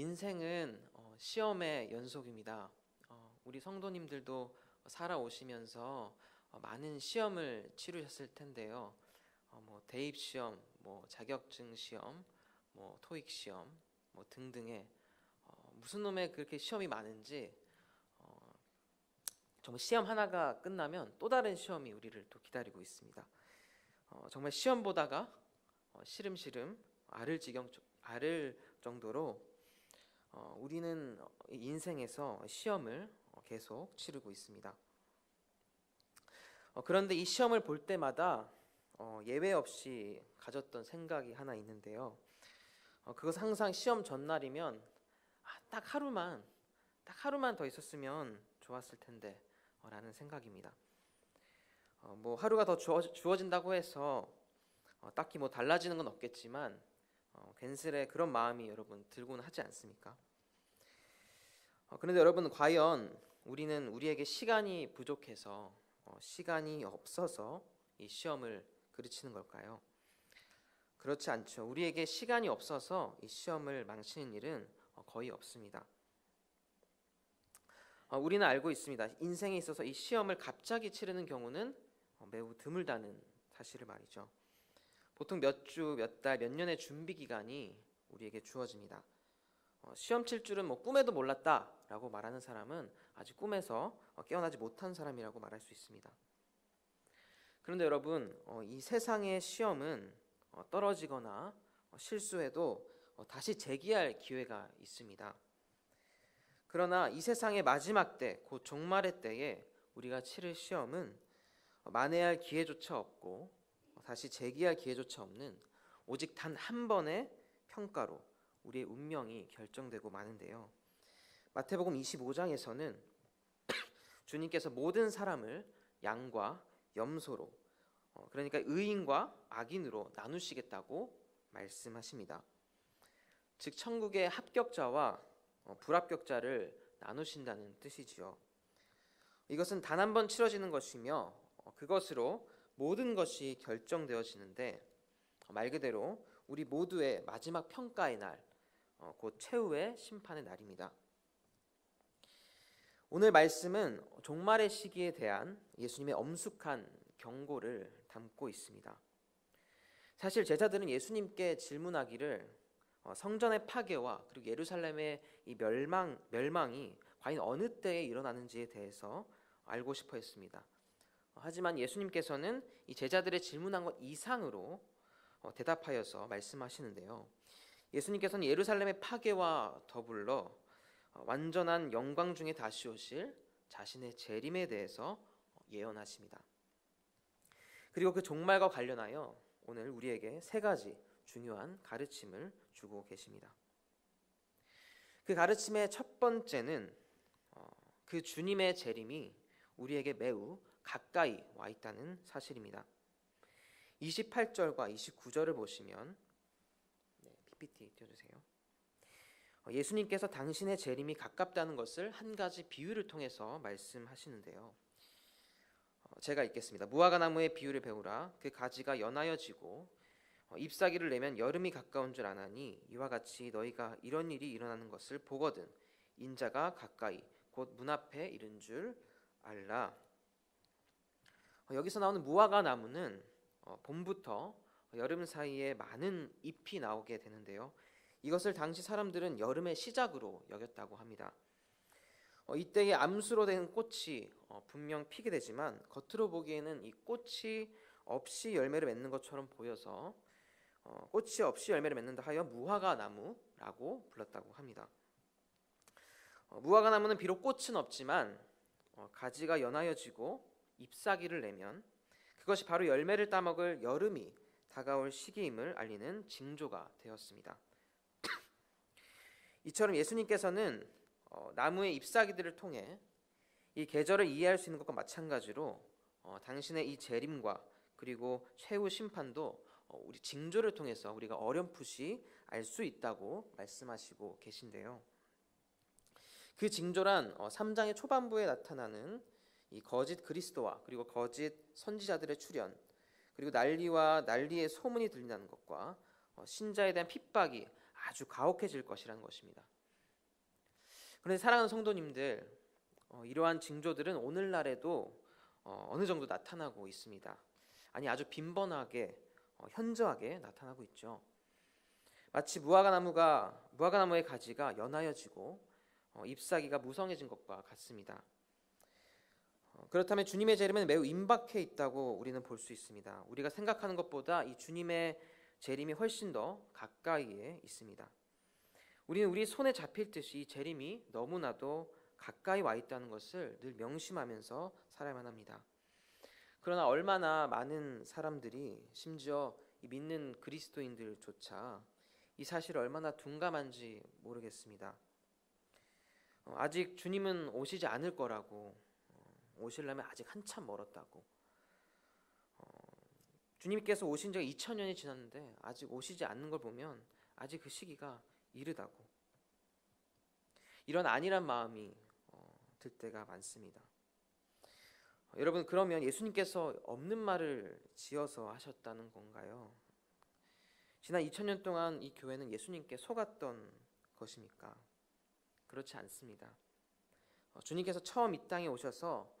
인생은 어, 시험의 연속입니다. 어, 우리 성도님들도 살아오시면서 어, 많은 시험을 치르셨을 텐데요. 어, 뭐 대입 시험, 뭐 자격증 시험, 뭐 토익 시험, 뭐 등등의 어, 무슨 놈의 그렇게 시험이 많은지 어, 정말 시험 하나가 끝나면 또 다른 시험이 우리를 또 기다리고 있습니다. 어, 정말 시험 보다가 어, 시름시름 앓을 지경 앓을 정도로 어, 우리는 인생에서 시험을 어, 계속 치르고 있습니다. 어, 그런데 이 시험을 볼 때마다 어, 예외 없이 가졌던 생각이 하나 있는데요. 어, 그것은 항상 시험 전날이면 아, 딱 하루만 딱 하루만 더 있었으면 좋았을 텐데라는 생각입니다. 어, 뭐 하루가 더 주어, 주어 진다고 해서 어, 딱히 뭐 달라지는 건 없겠지만 어, 괜스레 그런 마음이 여러분 들고는 하지 않습니까? 어, 그런데 여러분 과연 우리는 우리에게 시간이 부족해서 어, 시간이 없어서 이 시험을 그르치는 걸까요? 그렇지 않죠. 우리에게 시간이 없어서 이 시험을 망치는 일은 어, 거의 없습니다. 어, 우리는 알고 있습니다. 인생에 있어서 이 시험을 갑자기 치르는 경우는 어, 매우 드물다는 사실을 말이죠. 보통 몇 주, 몇 달, 몇 년의 준비 기간이 우리에게 주어집니다. 어, 시험 칠 줄은 뭐 꿈에도 몰랐다라고 말하는 사람은 아직 꿈에서 어, 깨어나지 못한 사람이라고 말할 수 있습니다. 그런데 여러분, 어, 이 세상의 시험은 어, 떨어지거나 어, 실수해도 어, 다시 재기할 기회가 있습니다. 그러나 이 세상의 마지막 때, 곧 종말의 때에 우리가 치를 시험은 어, 만회할 기회조차 없고 어, 다시 재기할 기회조차 없는 오직 단 한 번의 평가로 우리의 운명이 결정되고 마는데요. 마태복음 25장에서는 주님께서 모든 사람을 양과 염소로 어, 그러니까 의인과 악인으로 나누시겠다고 말씀하십니다. 즉 천국의 합격자와 어, 불합격자를 나누신다는 뜻이지요. 이것은 단 한 번 치러지는 것이며 어, 그것으로 모든 것이 결정되어지는데 어, 말 그대로 우리 모두의 마지막 평가의 날, 어, 곧 최후의 심판의 날입니다. 오늘 말씀은 종말의 시기에 대한 예수님의 엄숙한 경고를 담고 있습니다. 사실 제자들은 예수님께 질문하기를 어, 성전의 파괴와 그리고 예루살렘의 이 멸망 멸망이 과연 어느 때에 일어나는지에 대해서 알고 싶어 했습니다. 어, 하지만 예수님께서는 이 제자들의 질문한 것 이상으로 어, 대답하여서 말씀하시는데요. 예수님께서는 예루살렘의 파괴와 더불어 어, 완전한 영광 중에 다시 오실 자신의 재림에 대해서 예언하십니다. 그리고 그 종말과 관련하여 오늘 우리에게 세 가지 중요한 가르침을 주고 계십니다. 그 가르침의 첫 번째는 어, 그 주님의 재림이 우리에게 매우 가까이 와 있다는 사실입니다. 28절과 29절을 보시면 네, PPT 띄워주세요. 어, 예수님께서 당신의 재림이 가깝다는 것을 한 가지 비유를 통해서 말씀하시는데요. 어, 제가 읽겠습니다. 무화과 나무의 비유를 배우라. 그 가지가 연하여지고 어, 잎사귀를 내면 여름이 가까운 줄 아나니 이와 같이 너희가 이런 일이 일어나는 것을 보거든 인자가 가까이 곧 문 앞에 이른 줄 알라. 여기서 나오는 무화과 나무는 봄부터 여름 사이에 많은 잎이 나오게 되는데요. 이것을 당시 사람들은 여름의 시작으로 여겼다고 합니다. 어, 이때에 암수로 된 꽃이 어, 분명 피게 되지만 겉으로 보기에는 이 꽃이 없이 열매를 맺는 것처럼 보여서 어, 꽃이 없이 열매를 맺는다 하여 무화과 나무라고 불렀다고 합니다. 어, 무화과 나무는 비록 꽃은 없지만 어, 가지가 연하여지고 잎사귀를 내면 그것이 바로 열매를 따먹을 여름이 다가올 시기임을 알리는 징조가 되었습니다. 이처럼 예수님께서는 어, 나무의 잎사귀들을 통해 이 계절을 이해할 수 있는 것과 마찬가지로 어, 당신의 이 재림과 그리고 최후 심판도 어, 우리 징조를 통해서 우리가 어렴풋이 알 수 있다고 말씀하시고 계신데요. 그 징조란 어, 3장의 초반부에 나타나는 이 거짓 그리스도와 그리고 거짓 선지자들의 출현 그리고 난리와 난리의 소문이 들린다는 것과 어, 신자에 대한 핍박이 아주 가혹해질 것이라는 것입니다. 그런데 사랑하는 성도님들, 어, 이러한 징조들은 오늘날에도 어, 어느 정도 나타나고 있습니다. 아니 아주 빈번하게 어, 현저하게 나타나고 있죠. 마치 무화과 나무가 무화과 나무의 가지가 연하여지고 어, 잎사귀가 무성해진 것과 같습니다. 어, 그렇다면 주님의 재림은 매우 임박해 있다고 우리는 볼 수 있습니다. 우리가 생각하는 것보다 이 주님의 재림이 훨씬 더 가까이에 있습니다. 우리는 우리 손에 잡힐 듯이 이 재림이 너무나도 가까이 와 있다는 것을 늘 명심하면서 살아야만 합니다. 그러나 얼마나 많은 사람들이 심지어 믿는 그리스도인들조차 이 사실을 얼마나 둔감한지 모르겠습니다. 어, 아직 주님은 오시지 않을 거라고 어, 오시려면 아직 한참 멀었다고 어, 주님께서 오신 지가 2000년이 지났는데 아직 오시지 않는 걸 보면 아직 그 시기가 이르다고 이런 안일한 마음이 들 때가 많습니다. 여러분 그러면 예수님께서 없는 말을 지어서 하셨다는 건가요? 지난 2000년 동안 이 교회는 예수님께 속았던 것입니까? 그렇지 않습니다. 어, 주님께서 처음 이 땅에 오셔서 어,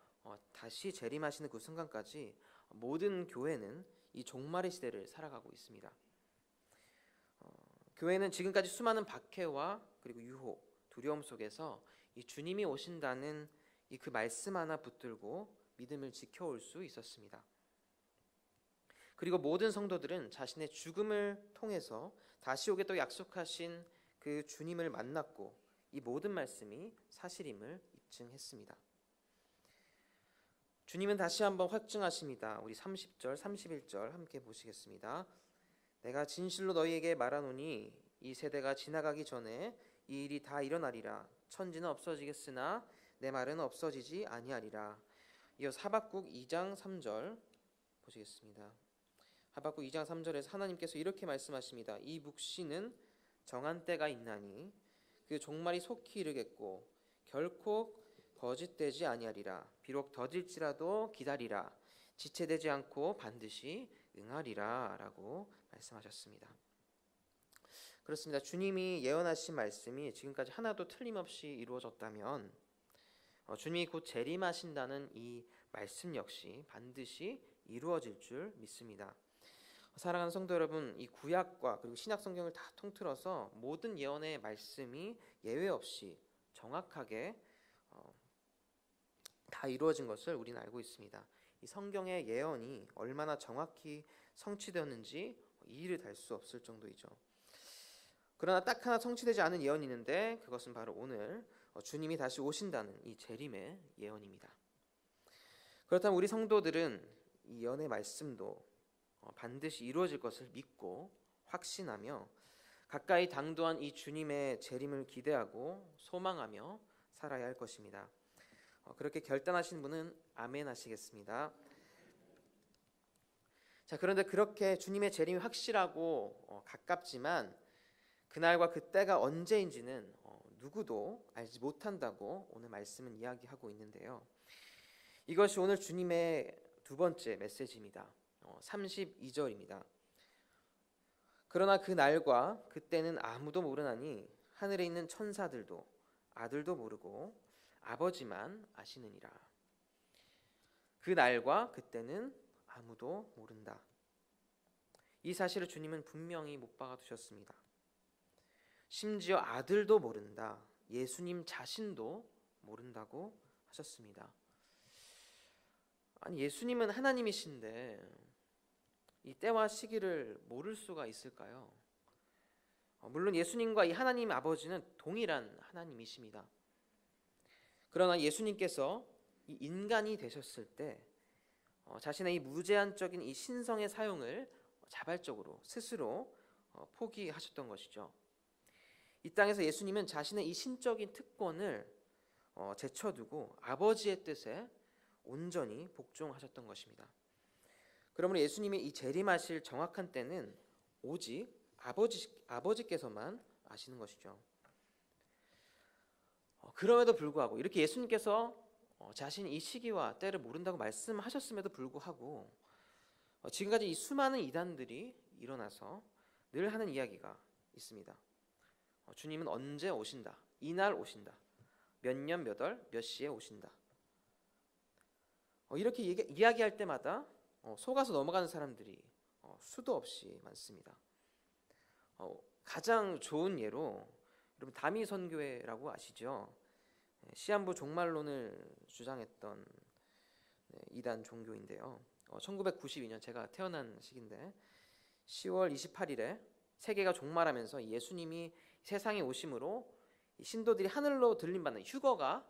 다시 재림하시는 그 순간까지 모든 교회는 이 종말의 시대를 살아가고 있습니다. 어, 교회는 지금까지 수많은 박해와 그리고 유혹, 두려움 속에서 이 주님이 오신다는 이 그 말씀 하나 붙들고 믿음을 지켜올 수 있었습니다. 그리고 모든 성도들은 자신의 죽음을 통해서 다시 오겠다고 약속하신 그 주님을 만났고 이 모든 말씀이 사실임을 입증했습니다. 주님은 다시 한번 확증하십니다. 우리 30절, 31절 함께 보시겠습니다. 내가 진실로 너희에게 말하노니 이 세대가 지나가기 전에 이 일이 다 일어나리라. 천지는 없어지겠으나 내 말은 없어지지 아니하리라. 이어 하박국 2장 3절 보시겠습니다. 하박국 2장 3절에서 하나님께서 이렇게 말씀하십니다. 이 묵시는 정한 때가 있나니 그 종말이 속히 이르겠고 결코 거짓되지 아니하리라. 비록 더딜지라도 기다리라. 지체되지 않고 반드시 응하리라 라고 말씀하셨습니다. 그렇습니다. 주님이 예언하신 말씀이 지금까지 하나도 틀림없이 이루어졌다면 어, 주님이 곧 재림하신다는 이 말씀 역시 반드시 이루어질 줄 믿습니다. 사랑하는 성도 여러분, 이 구약과 그리고 신약 성경을 다 통틀어서 모든 예언의 말씀이 예외 없이 정확하게 어, 다 이루어진 것을 우리는 알고 있습니다. 이 성경의 예언이 얼마나 정확히 성취되었는지 이의를 달 수 없을 정도이죠. 그러나 딱 하나 성취되지 않은 예언이 있는데 그것은 바로 오늘 어, 주님이 다시 오신다는 이 재림의 예언입니다. 그렇다면 우리 성도들은 이 예언의 말씀도 어, 반드시 이루어질 것을 믿고 확신하며 가까이 당도한 이 주님의 재림을 기대하고 소망하며 살아야 할 것입니다. 어, 그렇게 결단하신 분은 아멘 하시겠습니다. 자, 그런데 그렇게 주님의 재림이 확실하고 가깝지만 그날과 그때가 언제인지는 어, 누구도 알지 못한다고 오늘 말씀은 이야기하고 있는데요. 이것이 오늘 주님의 두 번째 메시지입니다. 32절입니다. 어, 그러나 그 날과 그때는 아무도 모르나니 하늘에 있는 천사들도 아들도 모르고 아버지만 아시느니라. 그 날과 그때는 아무도 모른다. 이 사실을 주님은 분명히 못 박아 두셨습니다. 심지어 아들도 모른다. 예수님 자신도 모른다고 하셨습니다. 아니 예수님은 하나님이신데 이 때와 시기를 모를 수가 있을까요? 어, 물론 예수님과 이 하나님 아버지는 동일한 하나님이십니다. 그러나 예수님께서 이 인간이 되셨을 때 어, 자신의 이 무제한적인 이 신성의 사용을 자발적으로 스스로 어, 포기하셨던 것이죠. 이 땅에서 예수님은 자신의 이 신적인 특권을 어, 제쳐두고 아버지의 뜻에 온전히 복종하셨던 것입니다. 그러므로 예수님의 이 재림하실 정확한 때는 오직 아버지 아버지께서만 아시는 것이죠. 어, 그럼에도 불구하고 이렇게 예수님께서 어, 자신이 이 시기와 때를 모른다고 말씀하셨음에도 불구하고 어, 지금까지 이 수많은 이단들이 일어나서 늘 하는 이야기가 있습니다. 어, 주님은 언제 오신다. 이날 오신다. 몇 년 몇 월 몇 시에 오신다. 어, 이렇게 얘기, 이야기 할 때마다 어, 속아서 넘어가는 사람들이 어, 수도 없이 많습니다. 어, 가장 좋은 예로 여러분 다미 선교회라고 아시죠? 네, 시한부 종말론을 주장했던 네, 이단 종교인데요. 어, 1992년 제가 태어난 시기인데 10월 28일에 세계가 종말하면서 예수님이 세상에 오심으로 이 신도들이 하늘로 들림받는 휴거가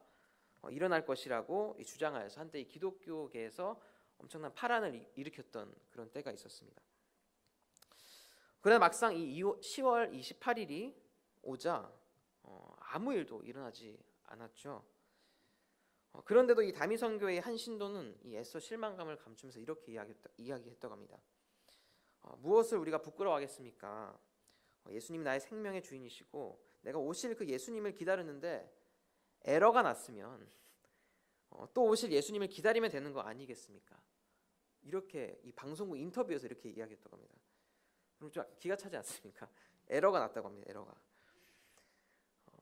어, 일어날 것이라고 이 주장하여서 한때 이 기독교계에서 엄청난 파란을 이- 일으켰던 그런 때가 있었습니다. 그러나 막상 이 10월 28일이 오자 어, 아무 일도 일어나지 않았죠. 어, 그런데도 이 다미선교의 한 신도는 이 애써 실망감을 감추면서 이렇게 이야기했다, 이야기했다고 합니다. 어, 무엇을 우리가 부끄러워하겠습니까? 어, 예수님이 나의 생명의 주인이시고 내가 오실 그 예수님을 기다렸는데 에러가 났으면 어, 또 오실 예수님을 기다리면 되는 거 아니겠습니까? 이렇게 이 방송국 인터뷰에서 이렇게 이야기했다고 합니다. 그럼 좀 기가 차지 않습니까? 에러가 났다고 합니다. 에러가.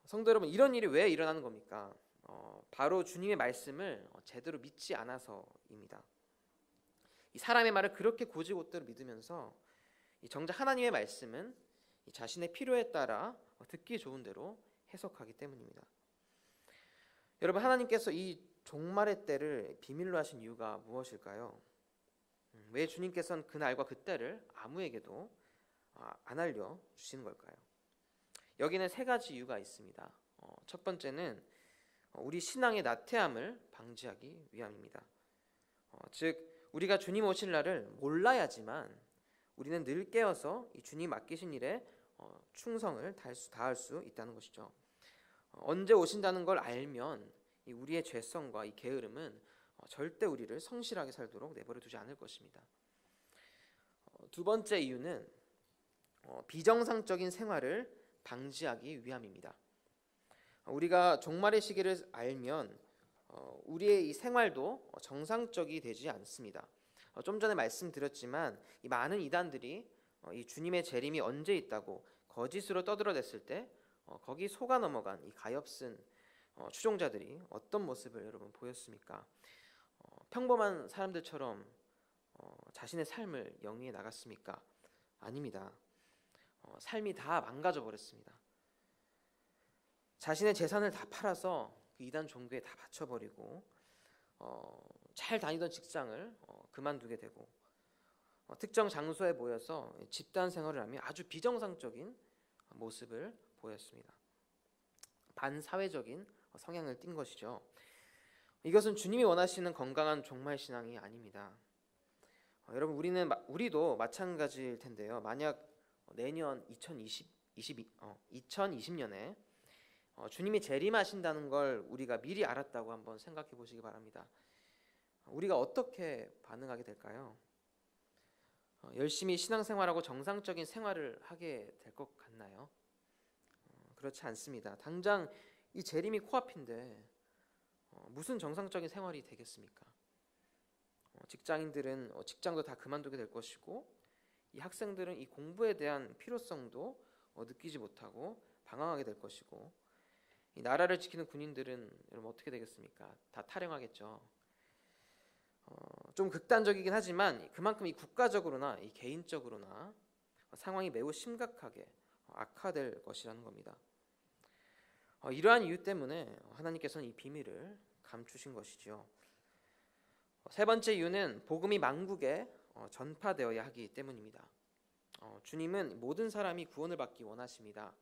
어, 성도 여러분 이런 일이 왜 일어나는 겁니까? 어, 바로 주님의 말씀을 어, 제대로 믿지 않아서입니다. 이 사람의 말을 그렇게 고지고대로 믿으면서 이 정작 하나님의 말씀은 이 자신의 필요에 따라 어, 듣기 좋은 대로 해석하기 때문입니다. 여러분 하나님께서 이 종말의 때를 비밀로 하신 이유가 무엇일까요? 음, 왜 주님께서는 그 날과 그 때를 아무에게도 아, 안 알려 주시는 걸까요? 여기는 세 가지 이유가 있습니다. 어, 첫 번째는 어, 우리 신앙의 나태함을 방지하기 위함입니다. 어, 즉 우리가 주님 오실 날을 몰라야지만 우리는 늘 깨어서 이 주님 맡기신 일에 어, 충성을 다할 수, 다할 수 있다는 것이죠. 어, 언제 오신다는 걸 알면 이 우리의 죄성과 이 게으름은 어, 절대 우리를 성실하게 살도록 내버려 두지 않을 것입니다. 어, 두 번째 이유는 어, 비정상적인 생활을 방지하기 위함입니다. 어, 우리가 종말의 시기를 알면 어, 우리의 이 생활도 어, 정상적이 되지 않습니다. 어, 좀 전에 말씀드렸지만 이 많은 이단들이 어, 이 주님의 재림이 언제 있다고 거짓으로 떠들어댔을 때 어, 거기 속아 넘어간 이 가엾은 어, 추종자들이 어떤 모습을 여러분 보였습니까? 어, 평범한 사람들처럼 어, 자신의 삶을 영위해 나갔습니까? 아닙니다. 어, 삶이 다 망가져 버렸습니다. 자신의 재산을 다 팔아서 그 이단 종교에 다 바쳐버리고 어, 잘 다니던 직장을 어, 그만두게 되고 어, 특정 장소에 모여서 집단 생활을 하며 아주 비정상적인 모습을 보였습니다. 반사회적인 성향을 띈 것이죠. 이것은 주님이 원하시는 건강한 종말 신앙이 아닙니다. 어, 여러분 우리는 마- 우리도 마찬가지일 텐데요. 만약 내년 2020 22, 어, 2020년에 어, 주님이 재림하신다는 걸 우리가 미리 알았다고 한번 생각해 보시기 바랍니다. 우리가 어떻게 반응하게 될까요? 어, 열심히 신앙생활하고 정상적인 생활을 하게 될 것 같나요? 어, 그렇지 않습니다. 당장 이 재림이 코앞인데 어, 무슨 정상적인 생활이 되겠습니까? 어, 직장인들은 어, 직장도 다 그만두게 될 것이고 이 학생들은 이 공부에 대한 필요성도 어, 느끼지 못하고 방황하게 될 것이고 이 나라를 지키는 군인들은 여러분 어떻게 되겠습니까? 다 탈영하겠죠. 어, 좀 극단적이긴 하지만 그만큼 이 국가적으로나 이 개인적으로나 상황이 매우 심각하게 악화될 것이라는 겁니다. 어, 이러한 이유 때문에 하나님께서는 이 비밀을 감추신 것이죠. 어, 세 번째 이유는 복음이 만국에 어, 전파되어야 하기 때문입니다. 어, 주님은 모든 사람이 구원을 받기 원하십니다.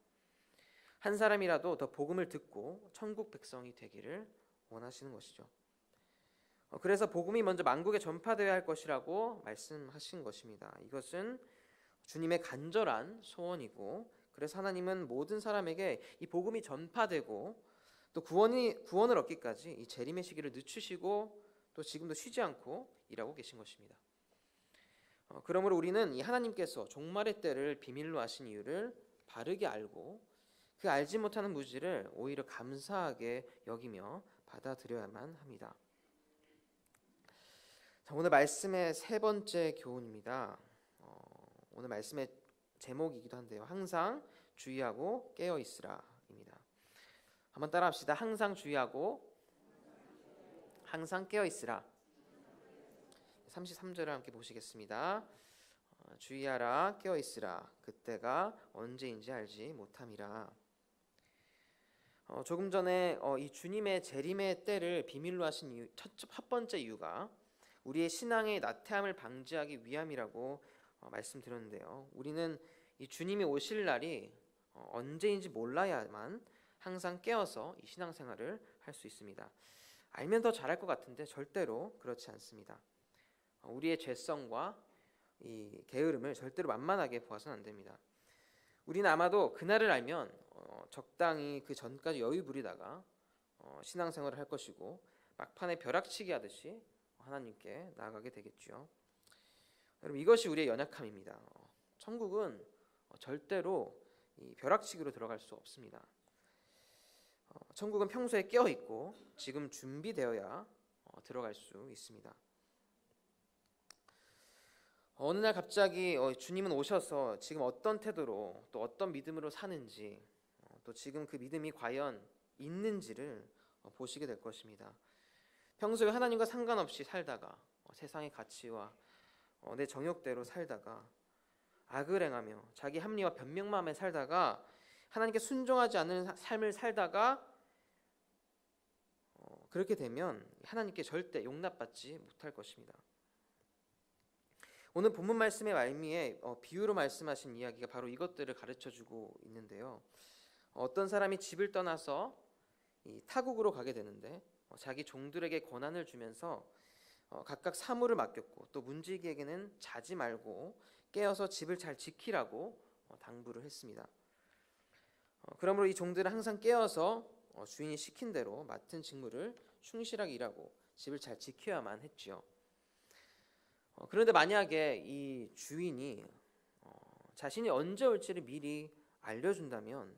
한 사람이라도 더 복음을 듣고 천국 백성이 되기를 원하시는 것이죠. 어, 그래서 복음이 먼저 만국에 전파되어야 할 것이라고 말씀하신 것입니다. 이것은 주님의 간절한 소원이고 그래서 하나님은 모든 사람에게 이 복음이 전파되고 또 구원이 구원을 얻기까지 이 재림의 시기를 늦추시고 또 지금도 쉬지 않고 일하고 계신 것입니다. 어, 그러므로 우리는 이 하나님께서 종말의 때를 비밀로 하신 이유를 바르게 알고 그 알지 못하는 무지를 오히려 감사하게 여기며 받아들여야만 합니다. 자, 오늘 말씀의 세 번째 교훈입니다. 어, 오늘 말씀의 제목이기도 한데요. 항상 주의하고 깨어 있으라입니다. 한번 따라합시다. 항상 주의하고 항상 깨어 있으라. 33절을 함께 보시겠습니다. 어, 주의하라 깨어 있으라 그때가 언제인지 알지 못함이라. 어, 조금 전에 어, 이 주님의 재림의 때를 비밀로 하신 이유, 첫, 첫 번째 이유가 우리의 신앙의 나태함을 방지하기 위함이라고 어, 말씀드렸는데요. 우리는 이 주님이 오실 날이 어, 언제인지 몰라야만 항상 깨어서 이 신앙생활을 할 수 있습니다. 알면 더 잘할 것 같은데 절대로 그렇지 않습니다. 어, 우리의 죄성과 이 게으름을 절대로 만만하게 보아서는 안 됩니다. 우리는 아마도 그날을 알면 어, 적당히 그 전까지 여유 부리다가 어, 신앙생활을 할 것이고 막판에 벼락치기 하듯이 하나님께 나아가게 되겠죠. 여러분 이것이 우리의 연약함입니다. 어, 천국은 어, 절대로 이 벼락치기로 들어갈 수 없습니다. 어, 천국은 평소에 깨어 있고 지금 준비되어야 어, 들어갈 수 있습니다. 어느 날 갑자기 어, 주님은 오셔서 지금 어떤 태도로 또 어떤 믿음으로 사는지 어, 또 지금 그 믿음이 과연 있는지를 어, 보시게 될 것입니다. 평소에 하나님과 상관없이 살다가 어, 세상의 가치와 어, 내 정욕대로 살다가 악을 행하며 자기 합리와 변명마음에 살다가 하나님께 순종하지 않는 사- 삶을 살다가 어, 그렇게 되면 하나님께 절대 용납받지 못할 것입니다. 오늘 본문 말씀의 말미에 어, 비유로 말씀하신 이야기가 바로 이것들을 가르쳐 주고 있는데요. 어, 어떤 사람이 집을 떠나서 이 타국으로 가게 되는데 어, 자기 종들에게 권한을 주면서 어, 각각 사물을 맡겼고 또 문지기에게는 자지 말고 깨어서 집을 잘 지키라고 어, 당부를 했습니다. 어, 그러므로 이 종들은 항상 깨어서 어, 주인이 시킨 대로 맡은 직무를 충실하게 일하고 집을 잘 지켜야만 했지요. 어, 그런데 만약에 이 주인이 어, 자신이 언제 올지를 미리 알려준다면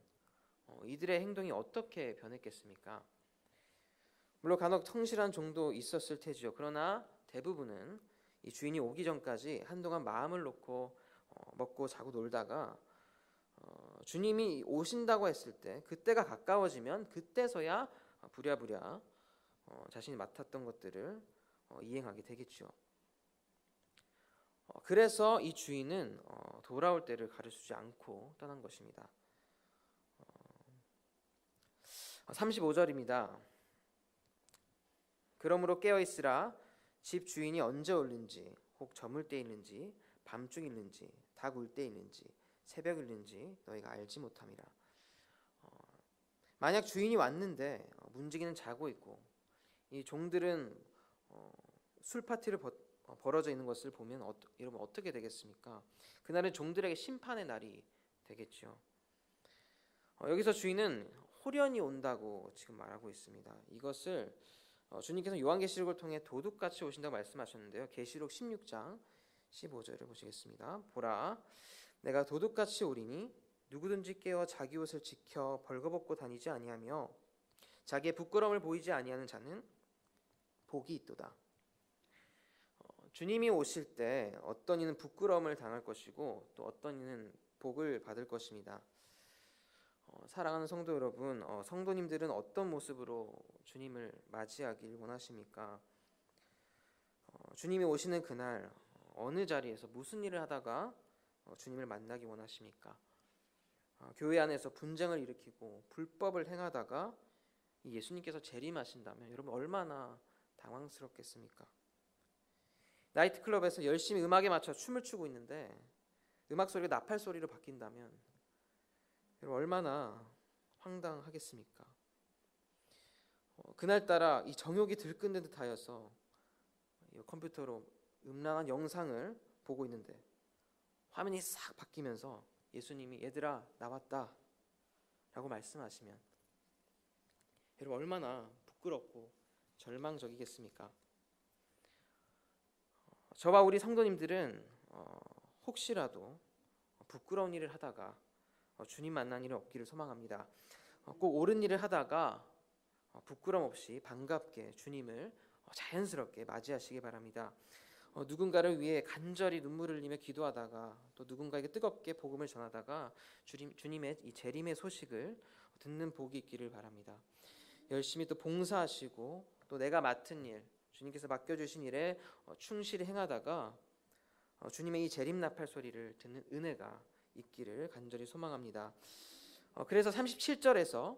어, 이들의 행동이 어떻게 변했겠습니까? 물론 간혹 성실한 종도 있었을 테지요. 그러나 대부분은 이 주인이 오기 전까지 한동안 마음을 놓고 어, 먹고 자고 놀다가 어, 주님이 오신다고 했을 때 그때가 가까워지면 그때서야 부랴부랴 어, 자신이 맡았던 것들을 어, 이행하게 되겠죠. 어, 그래서 이 주인은 어, 돌아올 때를 가르치지 않고 떠난 것입니다. 어, 35절입니다. 그러므로 깨어 있으라 집 주인이 언제 올는지 혹 저물 때 있는지 밤중 있는지 닭울때 있는지 새벽 있는지 너희가 알지 못함이라. 어, 만약 주인이 왔는데 어, 문지기는 자고 있고 이 종들은 어, 술 파티를 버, 어, 벌어져 있는 것을 보면 어, 여러분 어떻게 되겠습니까? 그날은 종들에게 심판의 날이 되겠죠. 어, 여기서 주인은 호련히 온다고 지금 말하고 있습니다. 이것을 어, 주님께서 요한계시록을 통해 도둑같이 오신다고 말씀하셨는데요. 계시록 16장 15절을 보시겠습니다. 보라, 내가 도둑같이 오리니 누구든지 깨어 자기 옷을 지켜 벌거벗고 다니지 아니하며 자기의 부끄러움을 보이지 아니하는 자는 복이 있도다. 어, 주님이 오실 때 어떤 이는 부끄러움을 당할 것이고 또 어떤 이는 복을 받을 것입니다. 어, 사랑하는 성도 여러분, 어, 성도님들은 어떤 모습으로 주님을 맞이하길 원하십니까? 어, 주님이 오시는 그날 어느 자리에서 무슨 일을 하다가 어, 주님을 만나기 원하십니까? 어, 교회 안에서 분쟁을 일으키고 불법을 행하다가 이 예수님께서 재림하신다면 여러분 얼마나 당황스럽겠습니까? 나이트 클럽에서 열심히 음악에 맞춰 춤을 추고 있는데 음악 소리가 나팔 소리로 바뀐다면 얼마나 황당하겠습니까? 어, 그날따라 이 정욕이 들끓는 듯하여서 이 컴퓨터로 음란한 영상을 보고 있는데 화면이 싹 바뀌면서 예수님이 얘들아 나왔다 라고 말씀하시면 여러분 얼마나 부끄럽고 절망적이겠습니까? 어, 저와 우리 성도님들은 어, 혹시라도 부끄러운 일을 하다가 어, 주님 만난 일은 없기를 소망합니다. 어, 꼭 옳은 일을 하다가 어, 부끄럼 없이 반갑게 주님을 어, 자연스럽게 맞이하시기 바랍니다. 어, 누군가를 위해 간절히 눈물을 흘리며 기도하다가 또 누군가에게 뜨겁게 복음을 전하다가 주님, 주님의 이 재림의 소식을 듣는 복이 있기를 바랍니다. 열심히 또 봉사하시고 또 내가 맡은 일, 주님께서 맡겨주신 일에 어, 충실히 행하다가 어, 주님의 이 재림 나팔 소리를 듣는 은혜가 있기를 간절히 소망합니다. 어, 그래서 37절에서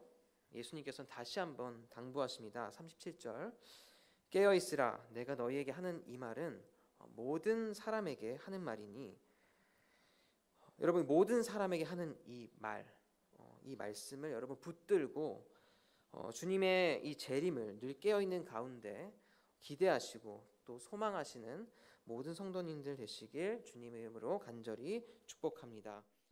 예수님께서는 다시 한번 당부하십니다. 37절 깨어 있으라 내가 너희에게 하는 이 말은 어, 모든 사람에게 하는 말이니 어, 여러분 모든 사람에게 하는 이 말, 어, 이 말씀을 여러분 붙들고 어, 주님의 이 재림을 늘 깨어 있는 가운데 기대하시고 또 소망하시는 모든 성도님들 되시길 주님의 이름으로 간절히 축복합니다.